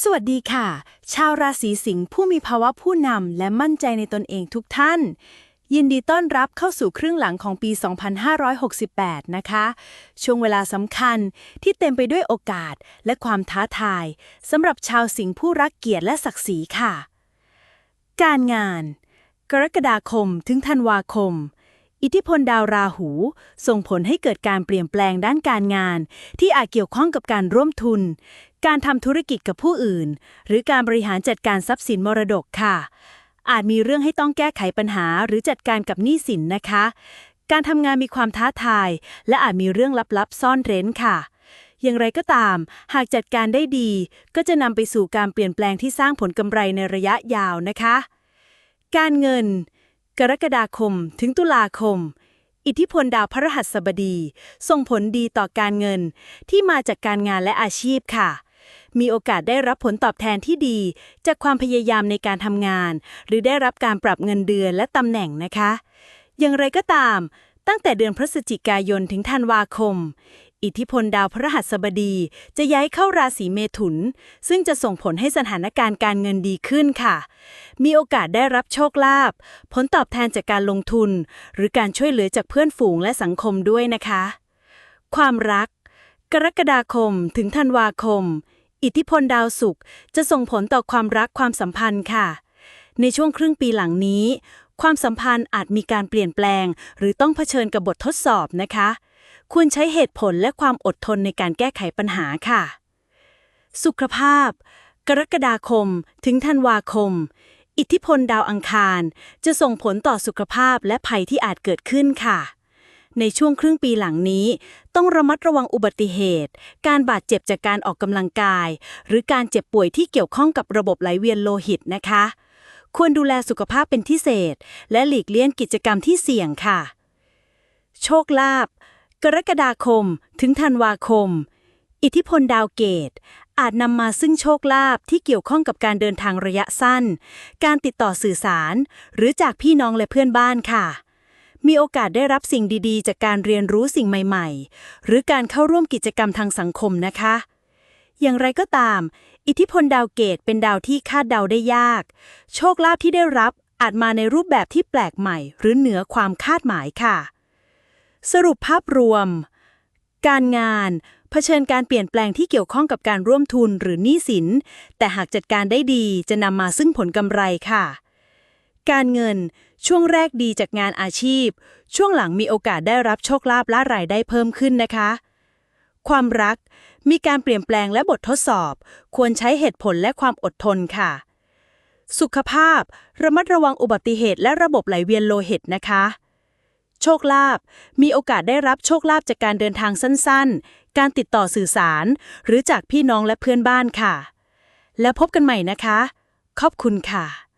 สวัสดีค่ะ ชาวราศีสิงห์ผู้มีภาวะผู้นำและมั่นใจในตนเองทุกท่าน ยินดีต้อนรับเข้าสู่ครึ่งหลังของปี 2568 นะคะ ช่วงเวลาสำคัญที่เต็มไปด้วยโอกาสและความท้าทายสำหรับชาวสิงห์ผู้รักเกียรติและศักดิ์ศรีค่ะ การงาน กรกฎาคมถึงธันวาคมอิทธิพลดาวราหู ส่งผลให้เกิดการเปลี่ยนแปลงด้านการงาน ที่อาจเกี่ยวข้องกับการร่วมทุน การทำธุรกิจกับผู้อื่น หรือการบริหารจัดการทรัพย์สินมรดกค่ะ อาจมีเรื่องให้ต้องแก้ไขปัญหาหรือจัดการกับหนี้สินนะคะ การทำงานมีความท้าทาย และอาจมีเรื่องลับๆ ซ่อนเร้นค่ะ อย่างไรก็ตาม หากจัดการได้ดี ก็จะนำไปสู่การเปลี่ยนแปลงที่สร้างผลกำไรในระยะยาวนะคะ การเงิน กรกฎาคม ถึงตุลาคมอิทธิพลดาวพฤหัสบดี ส่งผลดีต่อการเงินที่มาจากการงานและอาชีพค่ะ มีโอกาสได้รับผลตอบแทนที่ดี จากความพยายามในการทำงาน หรือได้รับการปรับเงินเดือนและตำแหน่งนะคะ อย่างไรก็ตาม ตั้งแต่เดือนพฤศจิกายนถึงธันวาคม อิทธิพลดาวพฤหัสบดีจะย้ายเข้าราศีเมถุน ซึ่งจะส่งผลให้สถานการณ์การเงินดีขึ้นค่ะ มีโอกาสได้รับโชคลาภผลตอบแทนจากการลงทุน หรือการช่วยเหลือจากเพื่อนฝูงและสังคมด้วยนะคะ ความรักกรกฎาคมถึงธันวาคม อิทธิพลดาวศุกร์จะส่งผลต่อความรักความสัมพันธ์ค่ะ ในช่วงครึ่งปีหลังนี้ ความสัมพันธ์อาจมีการเปลี่ยนแปลง หรือต้องเผชิญกับบททดสอบนะคะ ควรใช้เหตุผลและความอดทนในการแก้ไขปัญหาค่ะ สุขภาพ กรกฎาคม ถึงธันวาคม อิทธิพลดาวอังคาร จะส่งผลต่อสุขภาพและภัยที่อาจเกิดขึ้นค่ะ ในช่วงครึ่งปีหลังนี้ ต้องระมัดระวังอุบัติเหตุ การบาดเจ็บจากการออกกำลังกาย หรือการเจ็บป่วยที่เกี่ยวข้องกับระบบไหลเวียนโลหิตนะคะ ควรดูแลสุขภาพเป็นพิเศษ และหลีกเลี่ยงกิจกรรมที่เสี่ยงค่ะ โชคลาภกรกฎาคม ถึงธันวาคม อิทธิพลดาวเกต อาจนำมาซึ่งโชคลาภที่เกี่ยวข้องกับการเดินทางระยะสั้น การติดต่อสื่อสาร หรือจากพี่น้องและเพื่อนบ้านค่ะ มีโอกาสได้รับสิ่งดีๆ จากการเรียนรู้สิ่งใหม่ๆ หรือการเข้าร่วมกิจกรรมทางสังคมนะคะ อย่างไรก็ตาม อิทธิพลดาวเกตเป็นดาวที่คาดเดาได้ยาก โชคลาภที่ได้รับอาจมาในรูปแบบที่แปลกใหม่ หรือเหนือความคาดหมายค่ะ สรุปภาพรวม การงานเผชิญการเปลี่ยนแปลงที่เกี่ยวข้องกับการร่วมทุนหรือหนี้สิน แต่หากจัดการได้ดีจะนำมาซึ่งผลกำไรค่ะ การเงิน ช่วงแรกดีจากงานอาชีพ ช่วงหลังมีโอกาสได้รับโชคลาภและรายได้เพิ่มขึ้นนะคะ ความรัก มีการเปลี่ยนแปลงและบททดสอบ ควรใช้เหตุผลและความอดทนค่ะ สุขภาพ ระมัดระวังอุบัติเหตุและระบบไหลเวียนโลหิตนะคะ โชคลาภ มีโอกาสได้รับโชคลาภจากการเดินทางสั้นๆ การติดต่อสื่อสาร หรือจากพี่น้องและเพื่อนบ้านค่ะ แล้วพบกันใหม่นะคะ ขอบคุณค่ะ